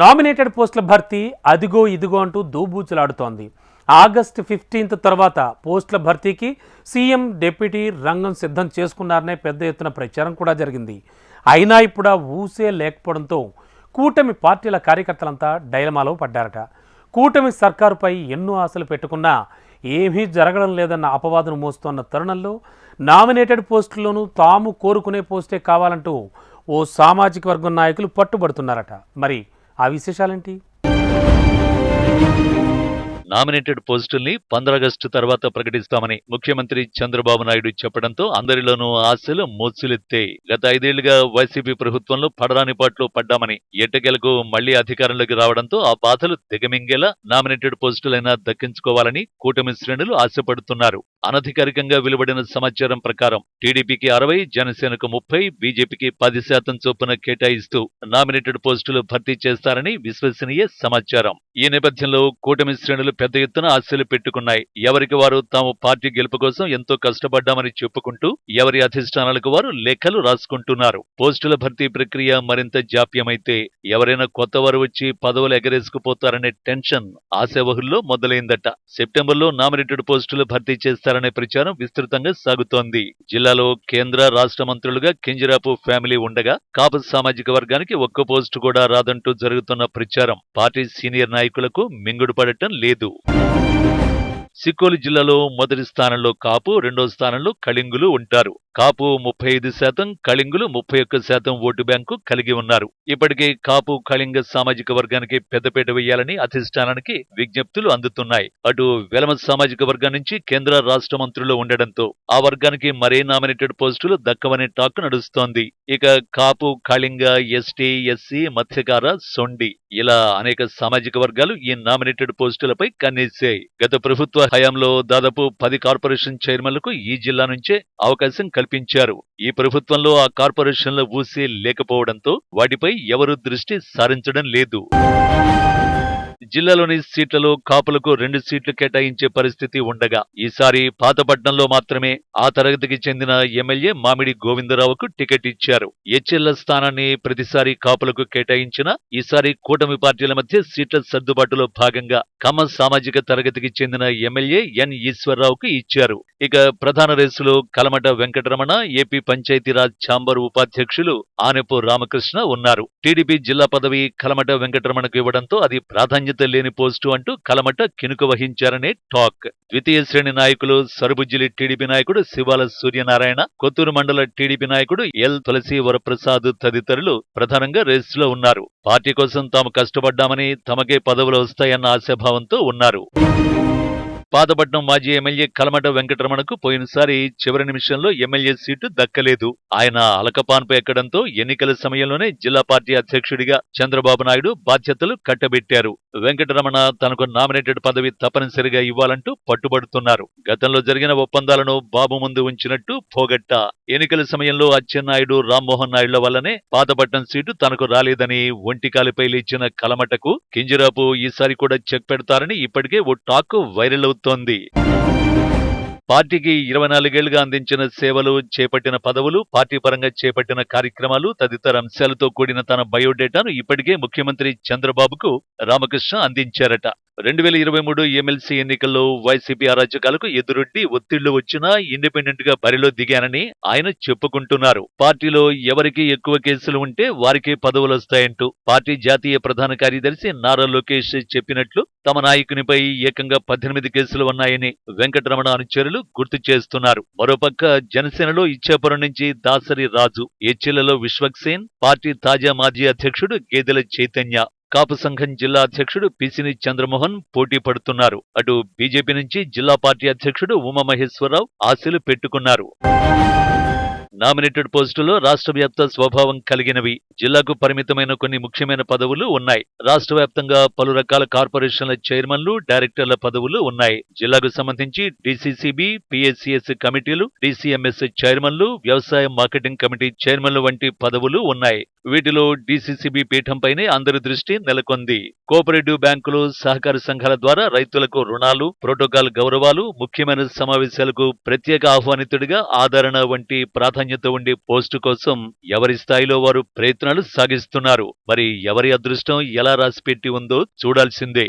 Nominated పోస్టుల భర్తీ అదిగో ఇదిగో అంటూ దూబూచులాడుతోంది. ఆగస్టు ఫిఫ్టీన్త్ తర్వాత పోస్టుల భర్తీకి సీఎం డిప్యూటీ రంగం సిద్ధం చేసుకున్నారనే పెద్ద ఎత్తున ప్రచారం కూడా జరిగింది. అయినా ఇప్పుడు ఊసే లేకపోవడంతో కూటమి పార్టీల కార్యకర్తలంతా డైలమాలో పడ్డారట. కూటమి సర్కారుపై ఎన్నో ఆశలు పెట్టుకున్నా ఏమీ జరగడం లేదన్న అపవాదును మోస్తున్న తరుణంలో నామినేటెడ్ పోస్టుల్లోనూ తాము కోరుకునే పోస్టే కావాలంటూ ఓ సామాజిక వర్గం నాయకులు పట్టుబడుతున్నారట. మరి ఆ విశేషాలేంటి? నామినేటెడ్ పోస్టుల్ని పంద్రాగస్టు తర్వాత ప్రకటిస్తామని ముఖ్యమంత్రి చంద్రబాబు నాయుడు చెప్పడంతో అందరిలోనూ ఆశలు మోసులెత్తాయి గత ఐదేళ్ళుగా వైసీపీ ప్రభుత్వంలో పడరాని పాట్లు పడ్డామని ఎట్టకేలకు మళ్ళీ అధికారంలోకి రావడంతో ఆ బాధలు దిగమింగేలా నామినేటెడ్ పోస్టులైనా దక్కించుకోవాలని కూటమి శ్రేణులు ఆశపడుతున్నారు. అనధికారికంగా వెలువడిన సమాచారం ప్రకారం టీడీపీకి అరవై జనసేనకు ముప్పై బీజేపీకి పది శాతం చొప్పున కేటాయిస్తూ నామినేటెడ్ పోస్టులు భర్తీ చేస్తారని విశ్వసనీయ సమాచారం. ఈ నేపథ్యంలో కూటమి శ్రేణులు పెద్ద ఎత్తున ఆశలు పెట్టుకున్నాయి. ఎవరికి వారు తాము పార్టీ గెలుపు కోసం ఎంతో కష్టపడ్డామని చెప్పుకుంటూ ఎవరి అధిష్టానాలకు వారు లేఖలు రాసుకుంటున్నారు. పోస్టుల భర్తీ ప్రక్రియ మరింత జాప్యమైతే ఎవరైనా కొత్త వారు వచ్చి పదవులు ఎగరేసుకుపోతారనే టెన్షన్ ఆశావహుల్లో మొదలైందట. సెప్టెంబర్లో నామినేటెడ్ పోస్టులు భర్తీ చేస్తారు చేస్తారనే ప్రచారం విస్తృతంగా సాగుతోంది. జిల్లాలో కేంద్ర రాష్ట్ర మంత్రులుగా కింజరాపు ఫ్యామిలీ ఉండగా కాపు సామాజిక వర్గానికి ఒక్క పోస్టు కూడా రాదంటూ జరుగుతున్న ప్రచారం పార్టీ సీనియర్ నాయకులకు మింగుడు పడటం లేదు. సిక్కోలు జిల్లాలో మొదటి స్థానంలో కాపు రెండో స్థానంలో కళింగులు ఉంటారు. కాపు ముప్పై ఐదు శాతం కళింగులు ముప్పై ఒక్క శాతం ఓటు బ్యాంకు కలిగి ఉన్నారు. ఇప్పటికే కాపు కళింగ సామాజిక వర్గానికి పెద్దపీట వేయాలని అధిష్టానానికి విజ్ఞప్తులు అందుతున్నాయి. అటు వెలమ సామాజిక వర్గం నుంచి కేంద్ర రాష్ట్ర మంత్రులు ఉండడంతో ఆ వర్గానికి మరే నామినేటెడ్ పోస్టులు దక్కవనే టాక్ నడుస్తోంది. ఇక కాపు కళింగ ఎస్టీ ఎస్సీ మత్స్యకార సొండి ఇలా అనేక సామాజిక వర్గాలు ఈ నామినేటెడ్ పోస్టులపై కన్నేశాయి. గత ప్రభుత్వ హయాంలో దాదాపు పది కార్పొరేషన్ చైర్మన్లకు ఈ జిల్లా నుంచే అవకాశం కల్పించారు. ఈ ప్రభుత్వంలో ఆ కార్పొరేషన్ల ఊసే లేకపోవడంతో వాటిపై ఎవరూ దృష్టి సారించడం లేదు. జిల్లాలోని సీట్లలో కాపులకు రెండు సీట్లు కేటాయించే పరిస్థితి ఉండగా ఈసారి పాతపట్నంలో మాత్రమే ఆ తరగతికి చెందిన ఎమ్మెల్యే మామిడి గోవిందరావుకు టికెట్ ఇచ్చారు. హెచ్ఎల్ల స్థానాన్ని ప్రతిసారి కాపులకు కేటాయించిన ఈసారి కూటమి పార్టీల మధ్య సీట్ల సర్దుబాటులో భాగంగా కమ్మ సామాజిక తరగతికి చెందిన ఎమ్మెల్యే ఎన్ ఈశ్వరరావుకు ఇచ్చారు. ఇక ప్రధాన రేసులో కలమట వెంకటరమణ ఏపీ పంచాయతీరాజ్ ఛాంబర్ ఉపాధ్యక్షులు ఆనెపు రామకృష్ణ ఉన్నారు. టీడీపీ జిల్లా పదవి కలమట వెంకటరమణకు ఇవ్వడంతో అది ప్రాధాన్యత లేని పోస్టు అంటూ కలమట కినుక వహించారనే టాక్. ద్వితీయ శ్రేణి నాయకులు సరుబుజ్జిలి టీడీపీ నాయకుడు శివాల సూర్యనారాయణ కొత్తూరు మండల టీడీపీ నాయకుడు ఎల్ తులసి వరప్రసాద్ తదితరులు ప్రధానంగా రేసులో ఉన్నారు. పార్టీ కోసం తాము కష్టపడ్డామని తమకే పదవులు వస్తాయన్న ఆశాభావంతో ఉన్నారు. పాతపట్నం మాజీ ఎమ్మెల్యే కలమట వెంకటరమణకు పోయినసారి చివరి నిమిషంలో ఎమ్మెల్యే సీటు దక్కలేదు. ఆయన అలకపాన్పు ఎక్కడంతో ఎన్నికల సమయంలోనే జిల్లా పార్టీ అధ్యక్షుడిగా చంద్రబాబు నాయుడు బాధ్యతలు కట్టబెట్టారు. వెంకటరమణ తనకు నామినేటెడ్ పదవి తప్పనిసరిగా ఇవ్వాలంటూ పట్టుబడుతున్నారు. గతంలో జరిగిన ఒప్పందాలను బాబు ముందు ఉంచినట్టు పోగట్ట. ఎన్నికల సమయంలో అచ్చెన్నాయుడు రామ్మోహన్ నాయుడుల వల్లనే పాతపట్నం సీటు తనకు రాలేదని ఒంటికాలిపై లేచిన కలమటకు కింజరాపు ఈసారి కూడా చెక్ పెడతారని ఇప్పటికే ఓ టాక్ వైరల్ అవుతుంది. పార్టీకి ఇరవై నాలుగేళ్ళుగా అందించిన సేవలు చేపట్టిన పదవులు పార్టీ పరంగా చేపట్టిన కార్యక్రమాలు తదితర అంశాలతో కూడిన తన బయోడేటాను ఇప్పటికే ముఖ్యమంత్రి చంద్రబాబుకు రామకృష్ణ అందించారట. రెండు వేల ఇరవై మూడు ఎమ్మెల్సీ ఎన్నికల్లో వైసీపీ అరాచకాలకు ఎదురొడ్డి ఒత్తిళ్ళు వచ్చినా ఇండిపెండెంట్గా బరిలో దిగానని ఆయన చెప్పుకుంటున్నారు. పార్టీలో ఎవరికి ఎక్కువ కేసులు ఉంటే వారికే పదవులు వస్తాయంటూ పార్టీ జాతీయ ప్రధాన కార్యదర్శి నారా లోకేష్ చెప్పినట్లు తమ నాయకునిపై ఏకంగా పద్దెనిమిది కేసులు ఉన్నాయని వెంకటరమణ అనుచరులు గుర్తు చేస్తున్నారు. మరోపక్క జనసేనలో ఇచ్చాపురం నుంచి దాసరి రాజు ఎచ్చిలలో విశ్వక్సేన్ పార్టీ తాజా మాజీ అధ్యక్షుడు గేదెల చైతన్య కాపు సంఘం జిల్లా అధ్యక్షుడు పిసిని చంద్రమోహన్ పోటీ పడుతున్నారు. అటు బీజేపీ నుంచి జిల్లా పార్టీ అధ్యక్షుడు ఉమామహేశ్వరరావు ఆశలు పెట్టుకున్నారు. నామినేటెడ్ పోస్టులో రాష్ట్ర వ్యాప్త స్వభావం కలిగినవి. జిల్లాకు పరిమితమైన కొన్ని ముఖ్యమైన పదవులు ఉన్నాయి. రాష్ట్ర వ్యాప్తంగా పలు రకాల కార్పొరేషన్ల చైర్మన్లు డైరెక్టర్ల పదవులు ఉన్నాయి. జిల్లాకు సంబంధించి డిసిసిబి పిఎస్సిఎస్ కమిటీలు డిసిఎంఎస్ చైర్మన్లు వ్యవసాయ మార్కెటింగ్ కమిటీ చైర్మన్లు వంటి పదవులు ఉన్నాయి. వీటిలో డీసీసీబీ పీఠంపైనే అందరి దృష్టి నెలకొంది. కోఆపరేటివ్ బ్యాంకులు సహకార సంఘాల ద్వారా రైతులకు రుణాలు ప్రోటోకాల్ గౌరవాలు ముఖ్యమైన సమావేశాలకు ప్రత్యేక ఆహ్వానితుడిగా ఆదరణ వంటి ప్రాధాన్యత ఉండే పోస్టు కోసం ఎవరి స్థాయిలో వారు ప్రయత్నాలు సాగిస్తున్నారు? మరి ఎవరి అదృష్టం ఎలా రాసిపెట్టి ఉందో చూడాల్సిందే.